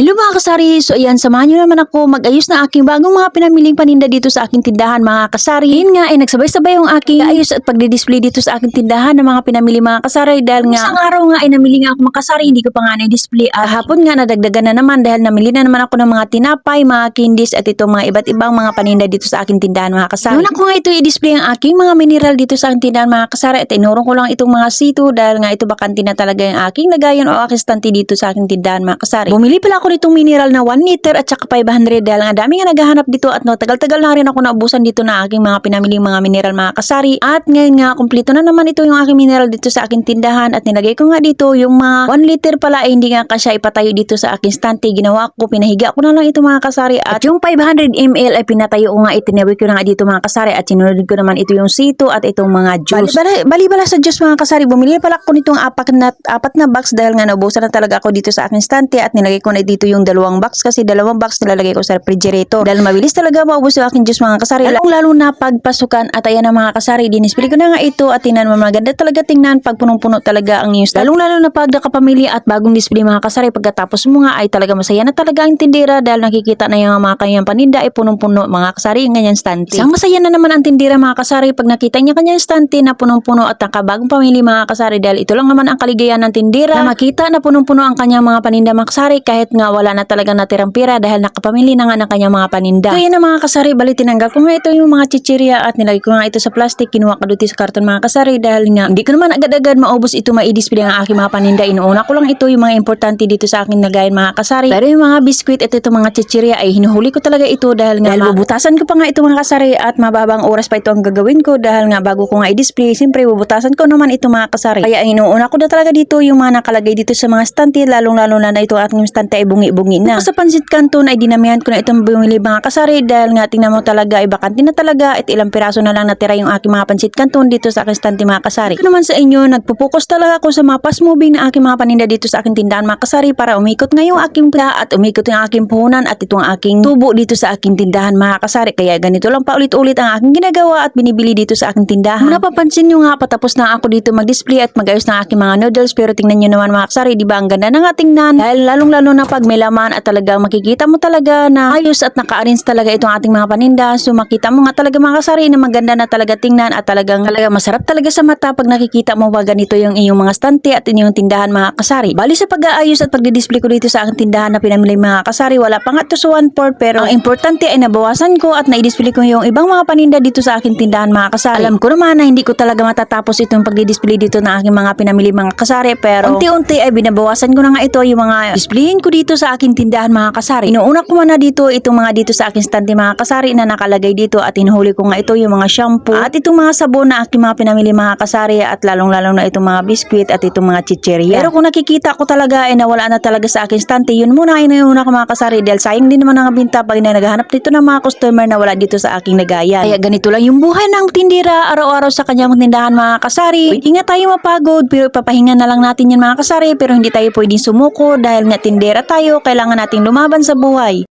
Hello mga kasari, so ayan, samahan nyo naman ako mag-ayos na aking bagong mga pinamiling paninda dito sa aking tindahan mga kasari. Yun nga, ay nagsabay-sabay yung aking ayos at pagdi-display dito sa aking tindahan ng mga pinamili mga kasari dahil nga isang araw nga ay namili nga ako mga kasari, hindi ko pa nga na-display at hapon nga nadagdagan na naman dahil namili na naman ako ng mga tinapay, mga candies at itong mga iba't ibang mga paninda dito sa aking tindahan mga kasari. Noon ako nga ito i-display ang aking mga mineral dito sa aking tindahan mga kasari at inurong ko lang itong mga sito dahil nga ito bakante na talaga yung aking lagayan o aking stante dito sa aking tindahan mga kasari. Bumili pala ako nitong mineral na 1 liter at saka 500 dahil nga dami nga naghahanap dito at no, tagal-tagal na rin ako naubusan dito na aking mga pinamiling mga mineral mga kasari. At ngayon nga kumpleto na naman ito yung aking mineral dito sa aking tindahan at nilagay ko nga dito yung mga 1 liter pala ay hindi nga kasya ipatayo dito sa aking stante. Ginawa ko pinahiga ko na lang ito mga kasari at yung 500 ml ay pinatayo ko nga itinawi ko na nga dito mga kasari at sinunod ko naman ito yung sito at itong mga juice. Bali, bali, bali sa juice mga kasari bumili pala ako nitong apat na, apat na box dahil nga naubusan na talaga ako dito sa aking stante at nilagay ko na dito yung dalawang box kasi dalawang box nilalagay ko sa refrigerator. Dahil mabilis talaga maubos yung aking juice mga kasari. Lalong lalo na pagpasukan at ayan ang mga kasari dinispili ko na nga ito at tingnan mo maganda talaga tingnan pag punong-puno talaga ang news. Lalong lalo na pag nakapamilya at bagong display mga kasari. Pagkatapos mo nga ay talaga masaya na talaga ang tindera dahil nakikita na yung mga kanyang paninda ay punong-puno mga kasari yung ganyan stante. Isang masaya na naman ang tindera mga kasari pag nakita niya kanyang stante na punong-puno at nakabagong pamilya mga kasari. Dahil ito lang naman ang kaligayahan ng tindera na makita na punong-puno ang kanyang mga paninda mga kasari kahit nga wala na talaga natirang pira dahil nakapamili na nga ng kanyang mga paninda. So yan ang mga kasari, bali tinanggal ko nga ito yung mga chichirya at nilagay ko nga ito sa plastic, kinuha ko dito sa karton mga kasari dahil nga hindi ko naman agad-agad maubos ito ma-display ang aking mga paninda. Inuuna ko lang ito yung mga importante dito sa akin nagayan mga kasari. Pero yung mga biskwit at itong mga chichirya ay hinuhuli ko talaga ito dahil nga dahil bubutasan ko pa nga ito mga kasari at mababang oras pa ito ang gagawin ko dahil nga bago ko nga i-display, siyempre bubutasan ko naman ito mga kasari. Kaya inuuna ko na talaga dito yung mga nakalagay dito sa mga stante, lalong-lalo na na ito ating stante ay bungi-bungi na. Sa pansit kanton ay dinamihan ko na itong bumili mga kasari dahil nga tingnan mo talaga ay bakante na talaga at ilang piraso na lang natira yung aking mga pansit kanton dito sa aking stante mga kasari. Ito naman sa inyo, nagpupokus talaga ako sa mga fast moving na aking mga paninda dito sa aking tindahan mga kasari para umikot nga yung aking pla at umikot yung aking puhunan at itong aking tubo dito sa aking tindahan mga kasari. Kaya ganito lang paulit-ulit ang aking ginagawa at binibili dito sa aking tindahan. Kung napapansin nyo nga patapos na ako dito mag-display at mag-ayos ng aking mga noodles pero tingnan nyo naman mga kasari, di ba ang ganda na nga tingnan dahil lalong-lalo na pag may laman at talagang makikita mo talaga na ayos at naka-arrange talaga itong ating mga paninda. So makita mo nga talaga mga kasari na maganda na talaga tingnan at talagang talaga masarap talaga sa mata pag nakikita mo ba ganito yung iyong mga stante at inyong tindahan mga kasari. Bali sa pag-aayos at pagdi-display ko dito sa aking tindahan na pinamili mga kasari, wala pa nga to sa 1-4 pero ang importante ay nabawasan ko at na-display ko yung ibang mga paninda dito sa aking tindahan mga kasari. Alam ko naman na hindi ko talaga matatapos itong pagdi-display dito na aking mga pinamili mga kasari pero unti-unti ay binabawasan ko na nga ito yung mga displayin ko dito sa aking tindahan mga kasari. Inuuna ko muna dito itong mga dito sa aking stante mga kasari na nakalagay dito at inuhuli ko nga ito yung mga shampoo at itong mga sabon na aking mga pinamili mga kasari at lalong-lalong na itong mga biskwit at itong mga chicherya. Pero kung nakikita ko talaga ay nawala na talaga sa aking stante, yun muna ay inuuna ko mga kasari dahil sayang din naman ang binta pag na naghahanap dito ng mga customer na wala dito sa aking lagayan. Kaya ganito lang yung buhay ng tindira araw-araw sa kanyang tindahan mga kasari. Hindi nga tayo mapagod pero ipapahinga na lang natin yan mga kasari pero hindi tayo pwedeng sumuko dahil nga tindera tayo, kailangan nating lumaban sa buhay.